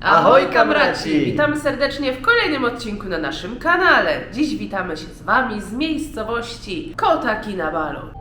Ahoj, kamraci! Witamy serdecznie w kolejnym odcinku na naszym kanale. Dziś witamy się z Wami z miejscowości Kota Kinabalu.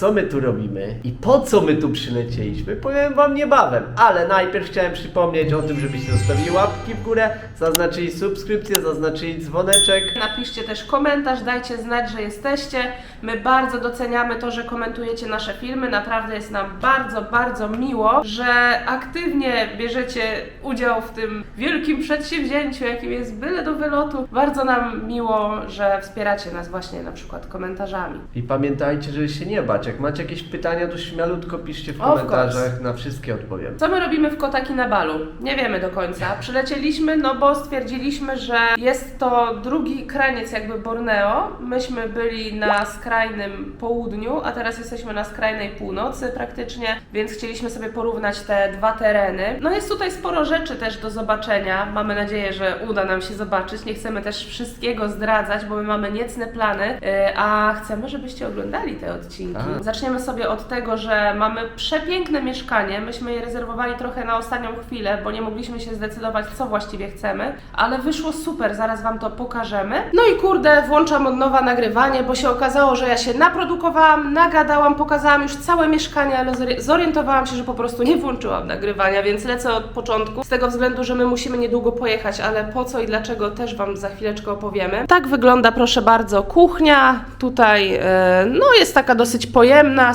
Co my tu robimy i po co my tu przylecieliśmy, powiem wam niebawem, ale najpierw chciałem przypomnieć o tym, żebyście zostawili łapki w górę, zaznaczyli subskrypcję, zaznaczyli dzwoneczek. Napiszcie też komentarz, dajcie znać, że jesteście. My bardzo doceniamy to, że komentujecie nasze filmy. Naprawdę jest nam bardzo, bardzo miło, że aktywnie bierzecie udział w tym wielkim przedsięwzięciu, jakim jest byle do wylotu. Bardzo nam miło, że wspieracie nas właśnie na przykład komentarzami. I pamiętajcie, żeby się nie bać, jak macie jakieś pytania, to śmialutko piszcie w Of komentarzach, na wszystkie odpowiem. Co my robimy w Kotaki na balu? Nie wiemy do końca. Przylecieliśmy, no bo stwierdziliśmy, że jest to drugi kraniec jakby Borneo. Myśmy byli na skrajnym południu, a teraz jesteśmy na skrajnej północy praktycznie, więc chcieliśmy sobie porównać te dwa tereny. No jest tutaj sporo rzeczy też do zobaczenia. Mamy nadzieję, że uda nam się zobaczyć. Nie chcemy też wszystkiego zdradzać, bo my mamy niecne plany, yy, a chcemy, żebyście oglądali te odcinki. Zaczniemy sobie od tego, że mamy przepiękne mieszkanie. Myśmy je rezerwowali trochę na ostatnią chwilę, bo nie mogliśmy się zdecydować, co właściwie chcemy, ale wyszło super, zaraz Wam to pokażemy. No i kurde, włączam od nowa nagrywanie, bo się okazało, że ja się naprodukowałam, nagadałam, pokazałam już całe mieszkanie, ale zori- zorientowałam się, że po prostu nie włączyłam nagrywania, więc lecę od początku. Z tego względu, że my musimy niedługo pojechać, ale po co i dlaczego też Wam za chwileczkę opowiemy. Tak wygląda, proszę bardzo, kuchnia. Tutaj, e, no jest taka dosyć pojemna,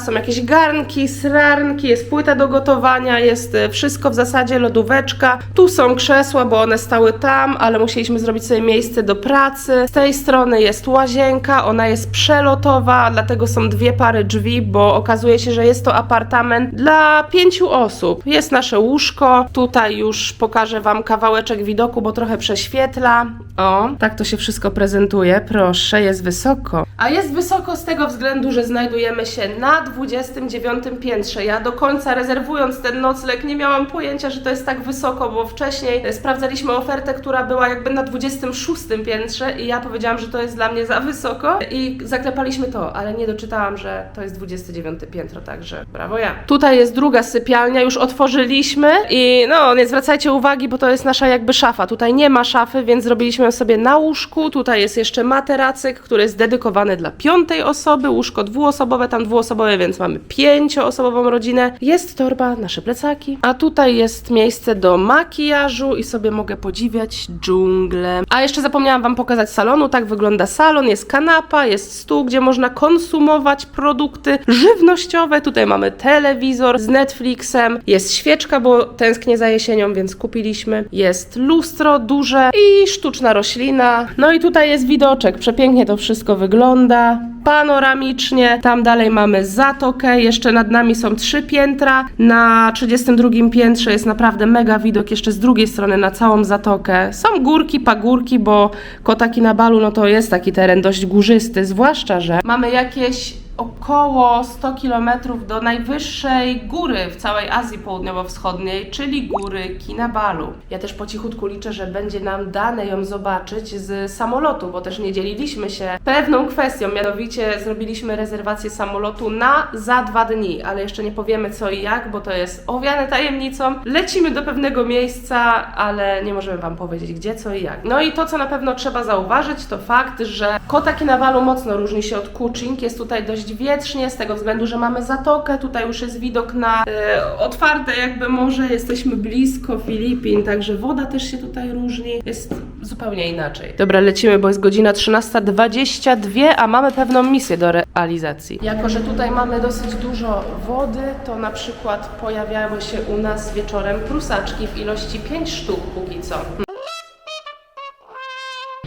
są jakieś garnki, srarnki, jest płyta do gotowania, jest e, wszystko w zasadzie, lodóweczka. Tu są krzesła, bo one stały tam, ale musieliśmy zrobić sobie miejsce do pracy. Z tej strony jest łazienka, ona jest przelotowa, dlatego są dwie pary drzwi, bo okazuje się, że jest to apartament dla pięciu osób. Jest nasze łóżko, tutaj już pokażę Wam kawałeczek widoku, bo trochę prześwietla. O, tak to się wszystko prezentuje, proszę, jest wysoko. A jest wysoko z tego względu, że znajdujemy się na 29 piętrze. Ja do końca rezerwując ten nocleg nie miałam pojęcia, że to jest tak wysoko, bo wcześniej e, sprawdzaliśmy ofertę, która była jakby na 26 piętrze i ja powiedziałam, że to jest dla mnie za wysoko i zaklepaliśmy to, ale nie doczytałam, że to jest 29 piętro, także brawo ja. Tutaj jest druga sypialnia, już otworzyliśmy i no nie zwracajcie uwagi, bo to jest nasza jakby szafa. Tutaj nie ma szafy, więc zrobiliśmy ją sobie na łóżku. Tutaj jest jeszcze materacyk, który jest dedykowany dla piątej osoby, łóżko dwuosobowe, tam dwuosobowe, więc mamy pięcioosobową rodzinę. Jest torba, nasze plecaki, a tutaj jest miejsce do makijażu i sobie mogę podziwiać dżunglę. A jeszcze zapomniałam Wam pokazać salonu, tak wygląda salon, jest kanapa, jest stół, gdzie można konsumować produkty żywnościowe. Tutaj mamy telewizor z Netflixem, jest świeczka, bo tęsknię za jesienią, więc kupiliśmy. Jest lustro duże i sztuczna roślina. No i tutaj jest widoczek, przepięknie to wszystko wygląda. Panoramicznie, tam dalej mamy zatokę, jeszcze nad nami są trzy piętra. Na 32 piętrze jest naprawdę mega widok jeszcze z drugiej strony na całą zatokę. Są górki, pagórki, bo Kotaki na Balu no to jest taki teren dość górzysty, zwłaszcza, że mamy jakieś około 100 km do najwyższej góry w całej Azji Południowo-Wschodniej, czyli góry Kinabalu. Ja też po cichutku liczę, że będzie nam dane ją zobaczyć z samolotu, bo też nie dzieliliśmy się pewną kwestią, mianowicie zrobiliśmy rezerwację samolotu na za dwa dni, ale jeszcze nie powiemy co i jak, bo to jest owiane tajemnicą. Lecimy do pewnego miejsca, ale nie możemy Wam powiedzieć gdzie, co i jak. No i to, co na pewno trzeba zauważyć, to fakt, że Kota Kinabalu mocno różni się od Kuching. Jest tutaj dość wietrznie, z tego względu, że mamy zatokę, tutaj już jest widok na e, otwarte jakby morze, jesteśmy blisko Filipin, także woda też się tutaj różni, jest zupełnie inaczej. Dobra, lecimy, bo jest godzina 13.22, a mamy pewną misję do realizacji. Jako, że tutaj mamy dosyć dużo wody, to na przykład pojawiały się u nas wieczorem prusaczki w ilości 5 sztuk póki co.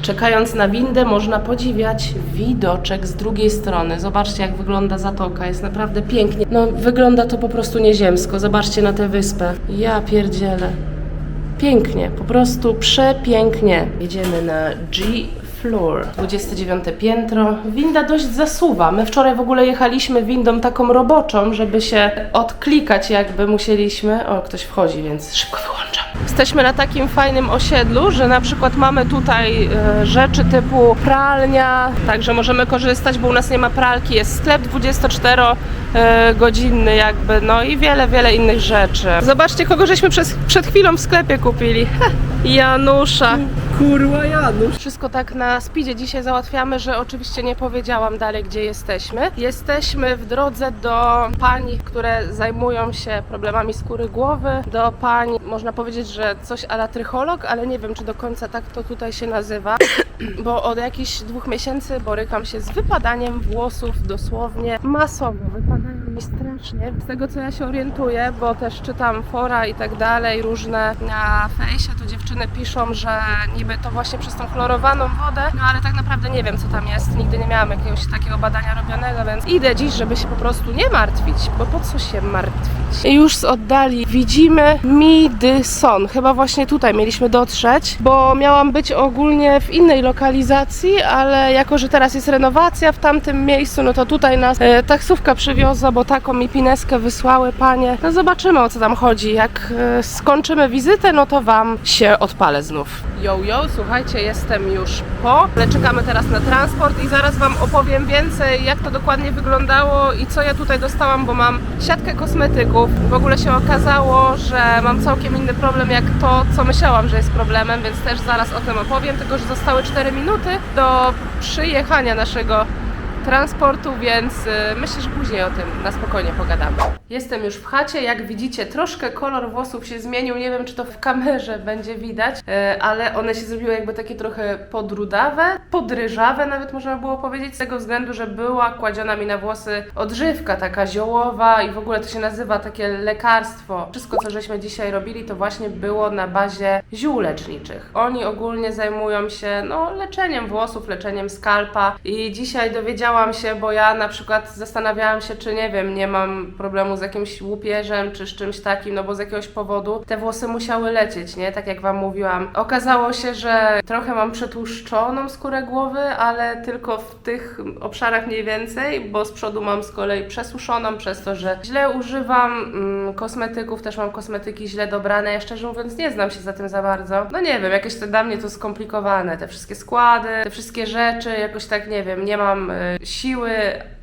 Czekając na windę można podziwiać widoczek z drugiej strony. Zobaczcie jak wygląda zatoka, jest naprawdę pięknie. No wygląda to po prostu nieziemsko. Zobaczcie na tę wyspę. Ja pierdzielę. Pięknie, po prostu przepięknie. Jedziemy na G floor. 29 piętro. Winda dość zasuwa. My wczoraj w ogóle jechaliśmy windą taką roboczą, żeby się odklikać jakby musieliśmy. O, ktoś wchodzi, więc szybko wyłączam. Jesteśmy na takim fajnym osiedlu, że na przykład mamy tutaj e, rzeczy typu pralnia, także możemy korzystać, bo u nas nie ma pralki, jest sklep 24 e, godzinny jakby, no i wiele, wiele innych rzeczy. Zobaczcie, kogo żeśmy przez, przed chwilą w sklepie kupili. Janusza. Kurwa Janusz. Wszystko tak na speedzie dzisiaj załatwiamy, że oczywiście nie powiedziałam dalej, gdzie jesteśmy. Jesteśmy w drodze do pań, które zajmują się problemami skóry głowy, do pań, można powiedzieć, że coś ala trycholog, ale nie wiem, czy do końca tak to tutaj się nazywa, bo od jakichś dwóch miesięcy borykam się z wypadaniem włosów dosłownie masowo. Wypadają strasznie. Z tego, co ja się orientuję, bo też czytam fora i tak dalej, różne na fejsie, to dziewczyny piszą, że niby to właśnie przez tą chlorowaną wodę, no ale tak naprawdę nie wiem, co tam jest. Nigdy nie miałam jakiegoś takiego badania robionego, więc idę dziś, żeby się po prostu nie martwić, bo po co się martwić? I już z oddali widzimy Midson. Chyba właśnie tutaj mieliśmy dotrzeć, bo miałam być ogólnie w innej lokalizacji, ale jako, że teraz jest renowacja w tamtym miejscu, no to tutaj nas e, taksówka przywiozła, bo taką mi pineskę wysłały panie. No zobaczymy o co tam chodzi. Jak e, skończymy wizytę, no to wam się odpalę znów. Yo, yo, słuchajcie, jestem już po, ale czekamy teraz na transport i zaraz wam opowiem więcej, jak to dokładnie wyglądało i co ja tutaj dostałam, bo mam siatkę kosmetyków. W ogóle się okazało, że mam całkiem inny problem jak to, co myślałam, że jest problemem, więc też zaraz o tym opowiem, tylko że zostały 4 minuty do przyjechania naszego transportu, więc y, myślę, że później o tym na spokojnie pogadamy. Jestem już w chacie, jak widzicie troszkę kolor włosów się zmienił, nie wiem czy to w kamerze będzie widać, y, ale one się zrobiły jakby takie trochę podrudawe, podryżawe nawet można było powiedzieć, z tego względu, że była kładziona mi na włosy odżywka taka ziołowa i w ogóle to się nazywa takie lekarstwo. Wszystko co żeśmy dzisiaj robili to właśnie było na bazie ziół leczniczych. Oni ogólnie zajmują się no, leczeniem włosów, leczeniem skalpa i dzisiaj dowiedziałam się, bo ja na przykład zastanawiałam się, czy nie wiem, nie mam problemu z jakimś łupieżem, czy z czymś takim, no bo z jakiegoś powodu te włosy musiały lecieć, nie? Tak jak Wam mówiłam. Okazało się, że trochę mam przetłuszczoną skórę głowy, ale tylko w tych obszarach mniej więcej, bo z przodu mam z kolei przesuszoną przez to, że źle używam mm, kosmetyków, też mam kosmetyki źle dobrane. Ja szczerze mówiąc nie znam się za tym za bardzo. No nie wiem, jakieś to dla mnie to skomplikowane. Te wszystkie składy, te wszystkie rzeczy, jakoś tak nie wiem, nie mam y, siły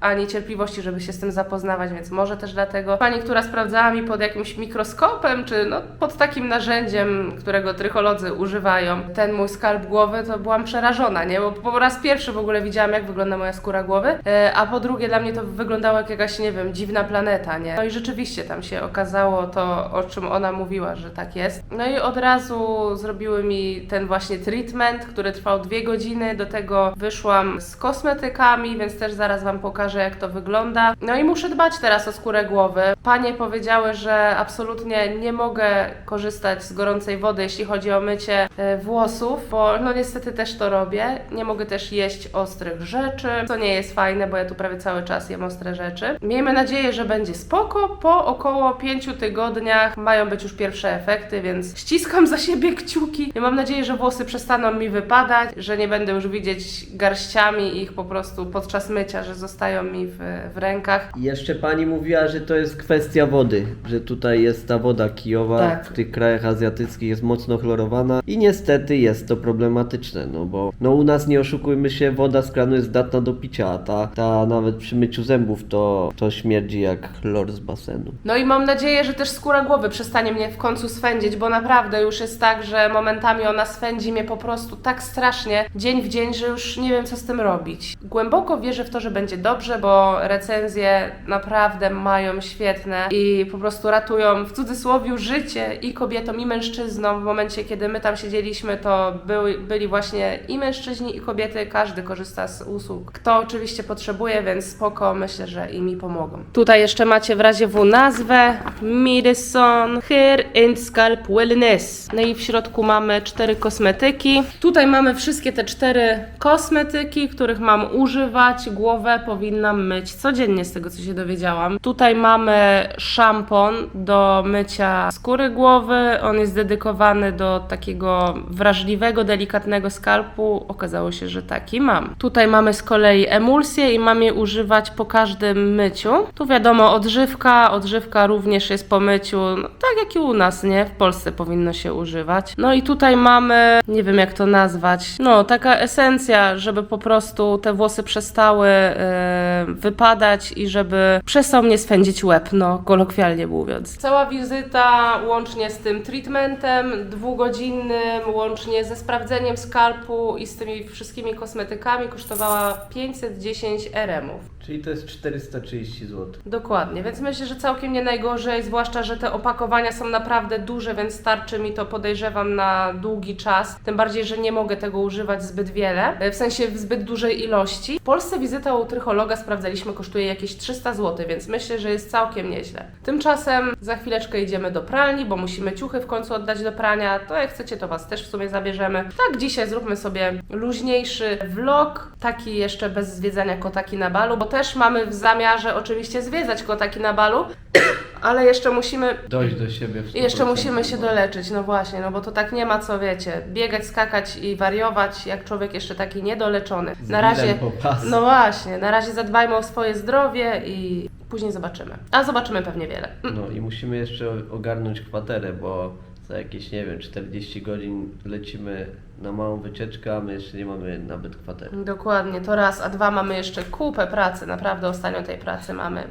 ani cierpliwości, żeby się z tym zapoznawać, więc może też dlatego pani, która sprawdzała mi pod jakimś mikroskopem, czy no, pod takim narzędziem, którego trycholodzy używają, ten mój skalp głowy, to byłam przerażona, nie? Bo po raz pierwszy w ogóle widziałam, jak wygląda moja skóra głowy, e, a po drugie dla mnie to wyglądało jak jakaś, nie wiem, dziwna planeta, nie? No i rzeczywiście tam się okazało to, o czym ona mówiła, że tak jest. No i od razu zrobiły mi ten właśnie treatment, który trwał dwie godziny, do tego wyszłam z kosmetykami, więc też zaraz Wam pokażę, jak to wygląda. No i muszę dbać teraz o skórę głowy. Panie powiedziały, że absolutnie nie mogę korzystać z gorącej wody, jeśli chodzi o mycie e, włosów, bo no niestety też to robię. Nie mogę też jeść ostrych rzeczy, co nie jest fajne, bo ja tu prawie cały czas jem ostre rzeczy. Miejmy nadzieję, że będzie spoko. Po około pięciu tygodniach mają być już pierwsze efekty, więc ściskam za siebie kciuki mam nadzieję, że włosy przestaną mi wypadać, że nie będę już widzieć garściami ich po prostu podczas mycia, że zostają mi w, w rękach. Jeszcze pani mówiła, że to jest kwestia wody, że tutaj jest ta woda kijowa, Tak. w tych krajach azjatyckich jest mocno chlorowana i niestety jest to problematyczne, no bo no u nas nie oszukujmy się, woda z kranu jest zdatna do picia, a ta, ta nawet przy myciu zębów to, to śmierdzi jak chlor z basenu. No i mam nadzieję, że też skóra głowy przestanie mnie w końcu swędzić, bo naprawdę już jest tak, że momentami ona swędzi mnie po prostu tak strasznie, dzień w dzień, że już nie wiem co z tym robić. Głęboko wierzę w to, że będzie dobrze, bo recenzje naprawdę mają świetne i po prostu ratują w cudzysłowie życie i kobietom, i mężczyznom. W momencie, kiedy my tam siedzieliśmy, to były, byli właśnie i mężczyźni, i kobiety, każdy korzysta z usług. Kto oczywiście potrzebuje, więc spoko, myślę, że i mi pomogą. Tutaj jeszcze macie w razie W nazwę Midison Hair and Scalp Wellness. No i w środku mamy cztery kosmetyki. Tutaj mamy wszystkie te cztery kosmetyki, których mam używać. Głowę powinna powinnam myć codziennie z tego, co się dowiedziałam. Tutaj mamy szampon do mycia skóry głowy. On jest dedykowany do takiego wrażliwego, delikatnego skalpu. Okazało się, że taki mam. Tutaj mamy z kolei emulsję i mam je używać po każdym myciu. Tu wiadomo, odżywka. Odżywka również jest po myciu, no, tak jak i u nas, nie? W Polsce powinno się używać. No i tutaj mamy, nie wiem jak to nazwać, no taka esencja, żeby po prostu te włosy przestały e, wypadać i żeby przestał mnie swędzić łeb, no kolokwialnie mówiąc. Cała wizyta łącznie z tym treatmentem dwugodzinnym, łącznie ze sprawdzeniem skalpu i z tymi wszystkimi kosmetykami kosztowała 510 RM-ów. Czyli to jest 430 zł. Dokładnie, więc myślę, że całkiem nie najgorzej, zwłaszcza, że te opakowania są naprawdę duże, więc starczy mi to podejrzewam na długi czas. Tym bardziej, że nie mogę tego używać zbyt wiele, w sensie w zbyt dużej ilości. W Polsce wizyta u trychologa sprawdzaliśmy kosztuje jakieś 300 zł, więc myślę, że jest całkiem nieźle. Tymczasem za chwileczkę idziemy do pralni, bo musimy ciuchy w końcu oddać do prania. To jak chcecie, to Was też w sumie zabierzemy. Tak, dzisiaj zróbmy sobie luźniejszy vlog, taki jeszcze bez zwiedzania kotaki na balu, bo też mamy w zamiarze oczywiście zwiedzać kotaki na balu, ale jeszcze musimy Dojść do siebie w jeszcze 100%. musimy się doleczyć, no właśnie, no bo to tak nie ma co, wiecie, biegać, skakać i wariować, jak człowiek jeszcze taki niedoleczony. Z Na razie, bilem po pas. no właśnie, na razie zadbajmy o swoje zdrowie i później zobaczymy. A zobaczymy pewnie wiele. Mm. No i musimy jeszcze ogarnąć kwaterę, bo za jakieś, nie wiem, 40 godzin lecimy na małą wycieczkę, a my jeszcze nie mamy nawet kwatery. Dokładnie, to raz, a dwa mamy jeszcze kupę pracy, naprawdę ostatnio tej pracy mamy.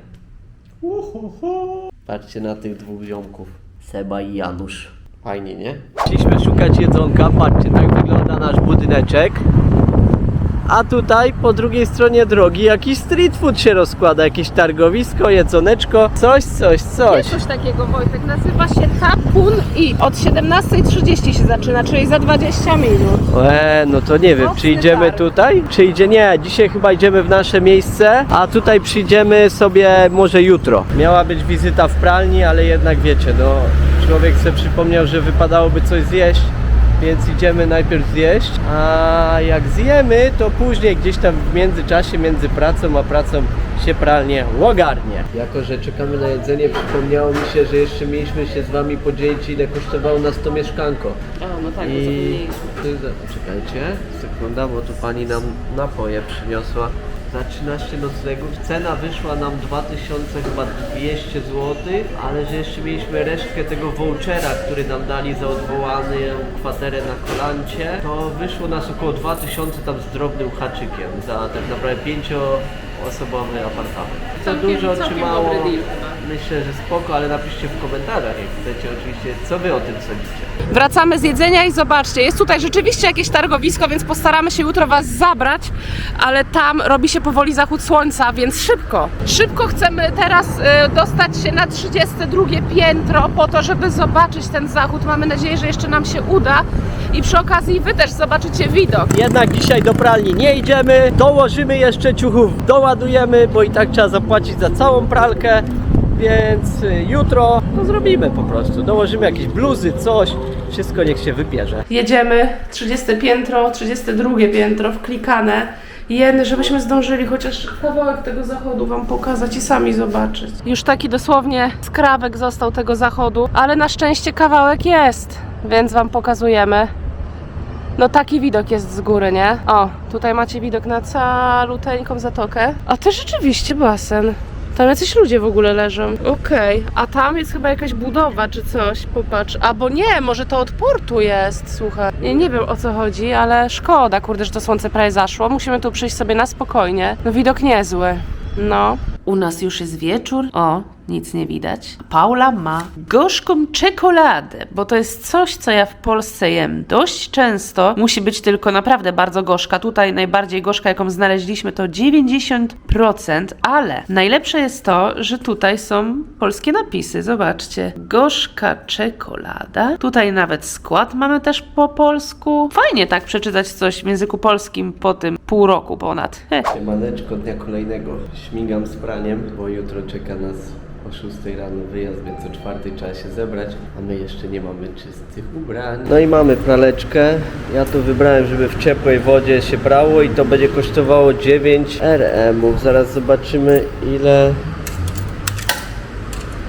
Patrzcie na tych dwóch ziomków. Seba i Janusz. Fajnie, nie? Chcieliśmy szukać jedzonka, patrzcie, tak wygląda nasz budyneczek. A tutaj po drugiej stronie drogi jakiś street food się rozkłada, jakieś targowisko, jedzoneczko, coś, coś, coś. Jest coś takiego, Wojtek, nazywa się Tapun i od 17.30 się zaczyna, czyli za 20 minut. E, no to nie wiem, czy Mocny idziemy targ. tutaj? Czy idzie? Nie, dzisiaj chyba idziemy w nasze miejsce, a tutaj przyjdziemy sobie może jutro. Miała być wizyta w pralni, ale jednak wiecie, no człowiek sobie przypomniał, że wypadałoby coś zjeść, więc idziemy najpierw zjeść, a jak zjemy, to później gdzieś tam w międzyczasie między pracą a pracą się pralnie ogarnie. Jako, że czekamy na jedzenie, przypomniało mi się, że jeszcze mieliśmy się z wami podzielić, ile kosztowało nas to mieszkanko. O, no tak, I tu za- czekajcie, sekunda, bo tu pani nam napoje przyniosła. Za 13 noclegów cena wyszła nam 2200 zł, ale że jeszcze mieliśmy resztkę tego vouchera, który nam dali za odwołany kwaterę na kolancie, to wyszło nas około 2000 tam z drobnym haczykiem za tak naprawdę 5-osobowy apartament. To Całkiem- dużo czy całkiem mało? dobry deal chyba. Myślę, że spoko, ale napiszcie w komentarzach, jak chcecie oczywiście, co wy o tym sądzicie. Wracamy z jedzenia i zobaczcie, jest tutaj rzeczywiście jakieś targowisko, więc postaramy się jutro Was zabrać, ale tam robi się powoli zachód słońca, więc szybko. Szybko chcemy teraz y, dostać się na 32 piętro po to, żeby zobaczyć ten zachód. Mamy nadzieję, że jeszcze nam się uda i przy okazji Wy też zobaczycie widok. Jednak dzisiaj do pralni nie idziemy, dołożymy jeszcze ciuchów, doładujemy, bo i tak trzeba zapłacić za całą pralkę, więc y, jutro to zrobimy po prostu. Dołożymy jakieś bluzy, coś, wszystko niech się wybierze. Jedziemy, 30 piętro, 32 piętro, wklikane. Jeny, żebyśmy zdążyli chociaż kawałek tego zachodu Wam pokazać i sami zobaczyć. Już taki dosłownie skrawek został tego zachodu, ale na szczęście kawałek jest, więc Wam pokazujemy. No taki widok jest z góry, nie? O, tutaj macie widok na caluteńką zatokę. A to rzeczywiście basen. Tam jacyś ludzie w ogóle leżą. Okej, a tam jest chyba jakaś budowa czy coś. Popatrz. Albo nie, może to od portu jest, słuchaj. Nie, nie wiem o co chodzi, ale szkoda, kurde, że to słońce prawie zaszło. Musimy tu przyjść sobie na spokojnie. No widok niezły. No. U nas już jest wieczór. O, nic nie widać. Paula ma gorzką czekoladę, bo to jest coś, co ja w Polsce jem dość często. Musi być tylko naprawdę bardzo gorzka. Tutaj najbardziej gorzka, jaką znaleźliśmy, to 90%, ale najlepsze jest to, że tutaj są polskie napisy. Zobaczcie. Gorzka czekolada. Tutaj nawet skład mamy też po polsku. Fajnie tak przeczytać coś w języku polskim po tym pół roku ponad. Heh. Siemaneczko dnia kolejnego. Śmigam z praniem, bo jutro czeka nas o 6 rano wyjazd, więc o 4 trzeba się zebrać, a my jeszcze nie mamy czystych ubrań. No i mamy praleczkę. Ja to wybrałem, żeby w ciepłej wodzie się prało i to będzie kosztowało 9 RM-ów. Zaraz zobaczymy ile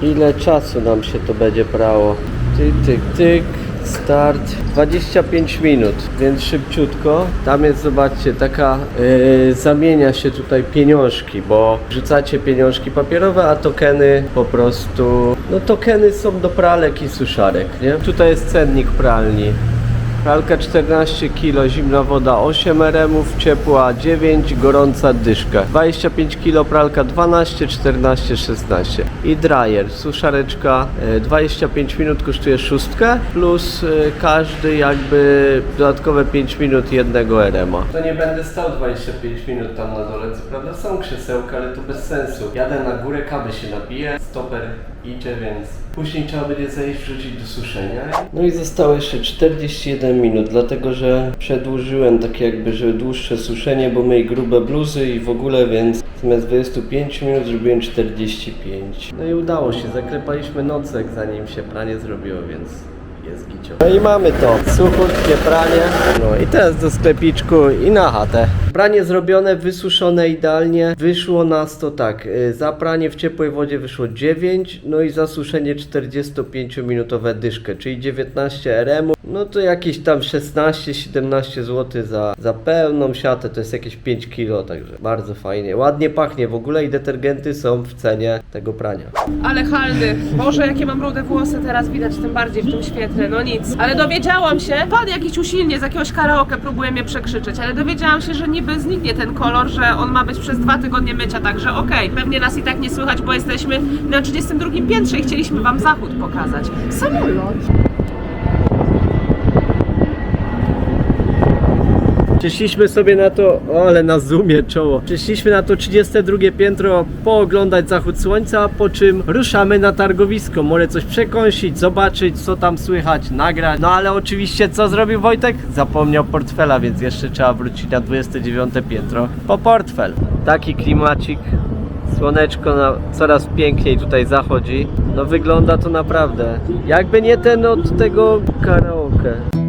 ile czasu nam się to będzie prało. Tyk, tyk, tyk. Start 25 minut, więc szybciutko. Tam jest, zobaczcie, taka yy, zamienia się tutaj pieniążki, bo wrzucacie pieniążki papierowe, a tokeny po prostu. No tokeny są do pralek i suszarek, nie? Tutaj jest cennik pralni. Pralka 14 kg, zimna woda 8 RM, ciepła 9, gorąca dyszka. 25 kg, pralka 12, 14, 16. I dryer, suszareczka e, 25 minut kosztuje szóstkę, plus e, każdy jakby dodatkowe 5 minut jednego RM. To nie będę stał 25 minut tam na dole, co prawda są krzesełka, ale to bez sensu. Jadę na górę, kawy się napiję, stoper idzie, więc później trzeba będzie zejść, wrzucić do suszenia. No i zostało jeszcze 41 minut, dlatego że przedłużyłem takie jakby, że dłuższe suszenie, bo myj grube bluzy i w ogóle, więc zamiast 25 minut zrobiłem 45. No i udało się, zaklepaliśmy nocek zanim się pranie zrobiło, więc jest gicio. No i mamy to, suchutkie pranie. No i teraz do sklepiczku i na chatę. Pranie zrobione, wysuszone idealnie. Wyszło nas to tak, y, za pranie w ciepłej wodzie wyszło 9, no i za suszenie 45-minutowe dyszkę, czyli 19 RM. No to jakieś tam 16-17 zł za, za pełną siatę, to jest jakieś 5 kg, także bardzo fajnie. Ładnie pachnie w ogóle i detergenty są w cenie tego prania. Ale halny. Boże, jakie mam rude włosy teraz widać, tym bardziej w tym świetle. No nic. Ale dowiedziałam się, pan jakiś usilnie z jakiegoś karaoke próbuje mnie przekrzyczeć, ale dowiedziałam się, że niby zniknie ten kolor, że on ma być przez dwa tygodnie mycia, także okej. Pewnie nas i tak nie słychać, bo jesteśmy na 32 piętrze i chcieliśmy wam zachód pokazać. Samolot. Przyszliśmy sobie na to, o ale na zoomie czoło. Przyszliśmy na to 32 piętro pooglądać zachód słońca, po czym ruszamy na targowisko. Może coś przekąsić, zobaczyć co tam słychać, nagrać. No ale oczywiście co zrobił Wojtek? Zapomniał portfela, więc jeszcze trzeba wrócić na 29 piętro po portfel. Taki klimacik. Słoneczko na, coraz piękniej tutaj zachodzi. No wygląda to naprawdę. Jakby nie ten od tego karaoke.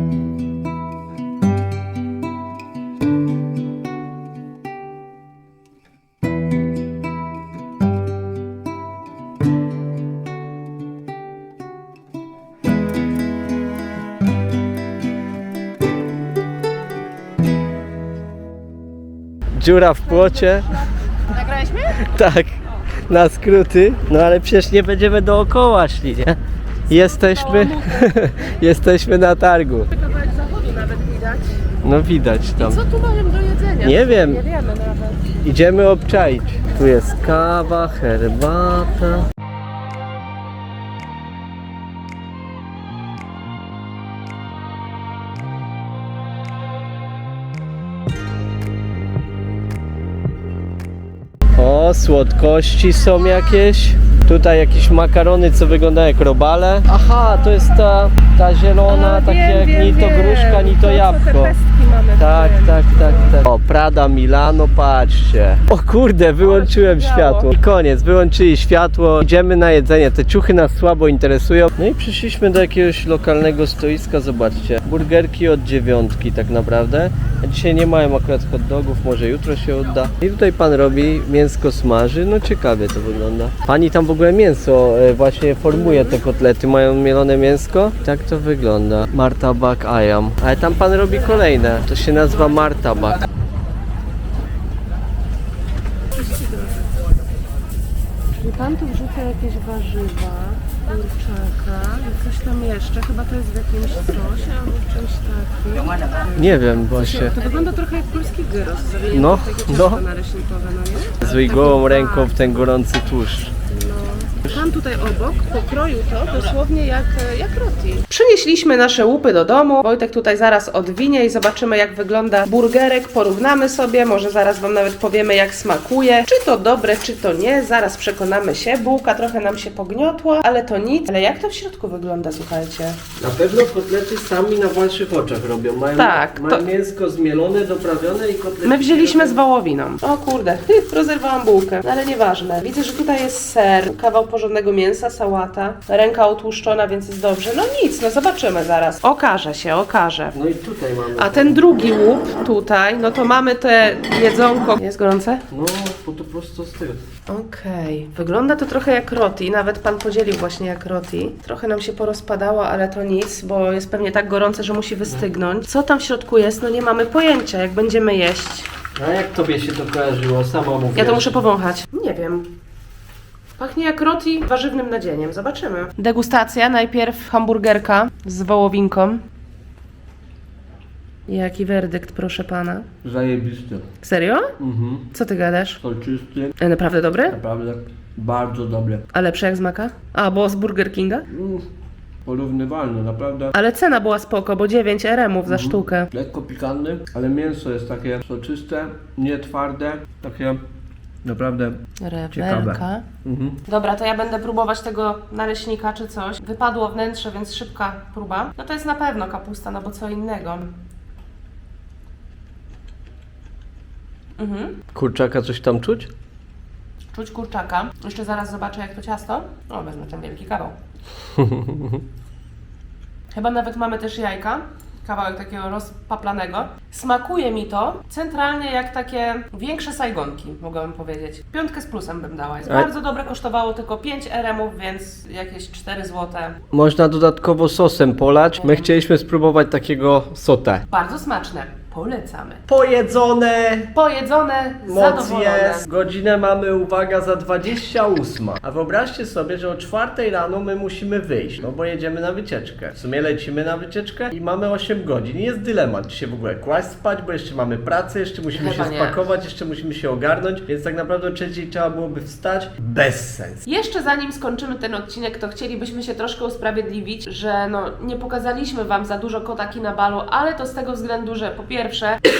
Dziura w płocie. Nagrałeś mnie? Tak, na skróty. No ale przecież nie będziemy dookoła szli, nie? Jesteśmy, jesteśmy na targu. Kawałek zachodu nawet widać. No widać tam. Co tu mają do jedzenia? Nie wiem. Nie wiemy nawet. Idziemy obczaić. Tu jest kawa, herbata. Słodkości są jakieś. Tutaj jakieś makarony, co wyglądają jak robale. Aha, to jest ta, ta zielona, takie jak ni to gruszka, ni to jabłko. mamy. Tak, tak, tak, tak. O, Prada Milano, patrzcie. O kurde, wyłączyłem światło. I koniec, wyłączyli światło. Idziemy na jedzenie. Te ciuchy nas słabo interesują. No i przyszliśmy do jakiegoś lokalnego stoiska, zobaczcie. Burgerki od dziewiątki tak naprawdę. A dzisiaj nie mają akurat hot dogów, może jutro się uda. I tutaj pan robi, mięsko smaży. No ciekawie to wygląda. Pani tam w ogóle mięso e, właśnie formuje te kotlety. Mają mielone mięsko. Tak to wygląda. Marta Bak Ayam. Ale tam pan robi kolejne. To się nazywa Marta Bak. Pan tu wrzuca jakieś warzywa, kurczaka i coś tam jeszcze. Chyba to jest w jakimś sosie albo w czymś takim. Nie wiem właśnie. To wygląda trochę jak polski gyros. No, no. no? Z gołą ręką w ten gorący tłuszcz. Pan tutaj obok pokroił to dosłownie jak, jak roti. Przynieśliśmy nasze łupy do domu. Wojtek tutaj zaraz odwinie i zobaczymy jak wygląda burgerek. Porównamy sobie, może zaraz Wam nawet powiemy jak smakuje. Czy to dobre, czy to nie. Zaraz przekonamy się. Bułka trochę nam się pogniotła, ale to nic. Ale jak to w środku wygląda, słuchajcie? Na pewno kotlety sami na waszych oczach robią. Mają, Tak, mają to- mięsko zmielone, doprawione i kotlety. My wzięliśmy z wołowiną. O kurde, rozerwałam bułkę, ale nieważne. Widzę, że tutaj jest ser, kawał porządnego mięsa, sałata, ręka otłuszczona, więc jest dobrze. No nic, no zobaczymy zaraz. Okaże się, okaże. No i tutaj mamy. A ten drugi łup tutaj, no to mamy te jedzonko. Jest gorące? No, bo to prosto z tyłu. Okej, wygląda to trochę jak roti, nawet pan podzielił właśnie jak roti. Trochę nam się porozpadało, ale to nic, bo jest pewnie tak gorące, że musi wystygnąć. Co tam w środku jest? No nie mamy pojęcia, jak będziemy jeść. A jak tobie się to kojarzyło? Sama mówię. Ja to muszę powąchać. Nie wiem. Pachnie jak roti warzywnym nadzieniem. Zobaczymy. Degustacja. Najpierw hamburgerka z wołowinką. Jaki werdykt, proszę pana. Zajebisty. Serio? Mhm. Co ty gadasz? Soczysty. E, Naprawdę dobry? Naprawdę bardzo dobry. A lepszy jak z Maka? A, bo z Burger Kinga? Mm, porównywalny, naprawdę. Ale cena była spoko, bo 9 RM-ów za sztukę. Lekko pikantny, ale mięso jest takie soczyste, nie twarde, takie naprawdę Rewelka. Mhm. Dobra, to ja będę próbować tego naleśnika czy coś. Wypadło wnętrze, więc szybka próba. No to jest na pewno kapusta, no bo co innego. Mhm. Kurczaka coś tam czuć? Czuć kurczaka. Jeszcze zaraz zobaczę jak to ciasto. O, wezmę ten wielki kawał. Chyba nawet mamy też jajka. Kawałek takiego rozpaplanego. Smakuje mi to centralnie jak takie większe sajgonki, mogłabym powiedzieć. Piątkę z plusem bym dała. Jest A- bardzo dobre, kosztowało tylko 5 RM-ów, więc jakieś 4 zł. Można dodatkowo sosem polać. My chcieliśmy spróbować takiego sotę. Bardzo smaczne. Polecamy. Pojedzone! Pojedzone, Moc zadowolone. jest. Godzinę mamy, uwaga, za 28. A wyobraźcie sobie, że o 4 rano my musimy wyjść, no bo jedziemy na wycieczkę. W sumie lecimy na wycieczkę i mamy 8 godzin. I jest dylemat, czy się w ogóle kłaść spać, bo jeszcze mamy pracę, jeszcze musimy Chyba się nie. spakować, jeszcze musimy się ogarnąć, więc tak naprawdę o trzeciej trzeba byłoby wstać. Bez sens. Jeszcze zanim skończymy ten odcinek, to chcielibyśmy się troszkę usprawiedliwić, że no, nie pokazaliśmy Wam za dużo kota Kinabalu, ale to z tego względu, że po pierwsze,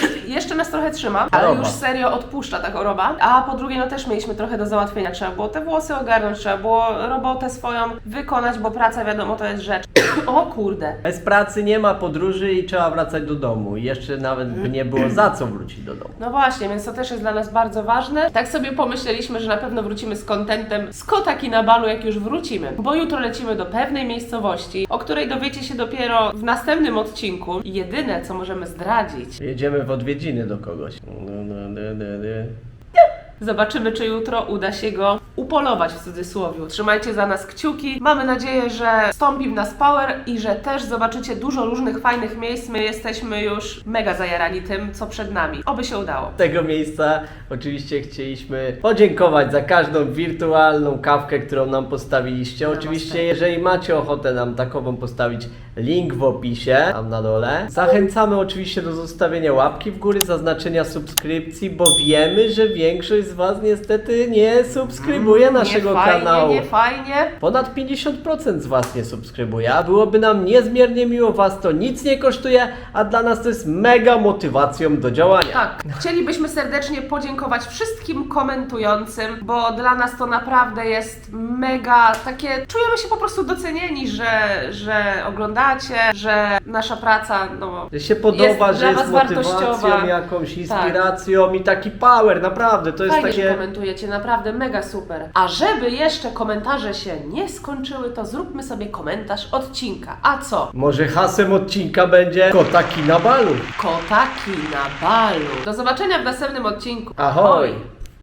jeszcze nas trochę trzyma, ale Choroba. już serio odpuszcza ta choroba, a po drugie, no też mieliśmy trochę do załatwienia, trzeba było te włosy ogarnąć, trzeba było robotę swoją wykonać, bo praca wiadomo to jest rzecz. o kurde. Bez pracy nie ma podróży i trzeba wracać do domu. I jeszcze nawet by nie było za co wrócić do domu. No właśnie, więc to też jest dla nas bardzo ważne. Tak sobie pomyśleliśmy, że na pewno wrócimy z kontentem z kotaki na balu, jak już wrócimy. Bo jutro lecimy do pewnej miejscowości, o której dowiecie się dopiero w następnym odcinku. Jedyne, co możemy zdradzić, Jedziemy w odwiedziny do kogoś. No, no, no, no, no. zobaczymy, czy jutro uda się go upolować w cudzysłowie. Trzymajcie za nas kciuki. Mamy nadzieję, że wstąpi w nas power i że też zobaczycie dużo różnych fajnych miejsc. My jesteśmy już mega zajarani tym, co przed nami. Oby się udało. Z tego miejsca oczywiście chcieliśmy podziękować za każdą wirtualną kawkę, którą nam postawiliście. Oczywiście, jeżeli macie ochotę nam takową postawić, link w opisie, tam na dole. Zachęcamy oczywiście do zostawienia łapki w górę, zaznaczenia subskrypcji, bo wiemy, że większość z Was niestety nie subskrybuje naszego nie fajnie, kanału. Nie fajnie. Ponad 50% z Was nie subskrybuje, a byłoby nam niezmiernie miło, Was to nic nie kosztuje, a dla nas to jest mega motywacją do działania. Tak, chcielibyśmy serdecznie podziękować wszystkim komentującym, bo dla nas to naprawdę jest mega takie. Czujemy się po prostu docenieni, że, że oglądacie, że nasza praca, no. Że się podoba, Jest że dla jest was motywacją, wartościowa. Tak. jakąś inspiracją i taki power, naprawdę, to jest Fajnie, że takie... komentujecie, naprawdę mega super. A żeby jeszcze komentarze się nie skończyły, to zróbmy sobie komentarz odcinka. A co? Może hasem odcinka będzie kotaki na balu. Kotaki na balu. Do zobaczenia w następnym odcinku. Ahoj! Ahoj.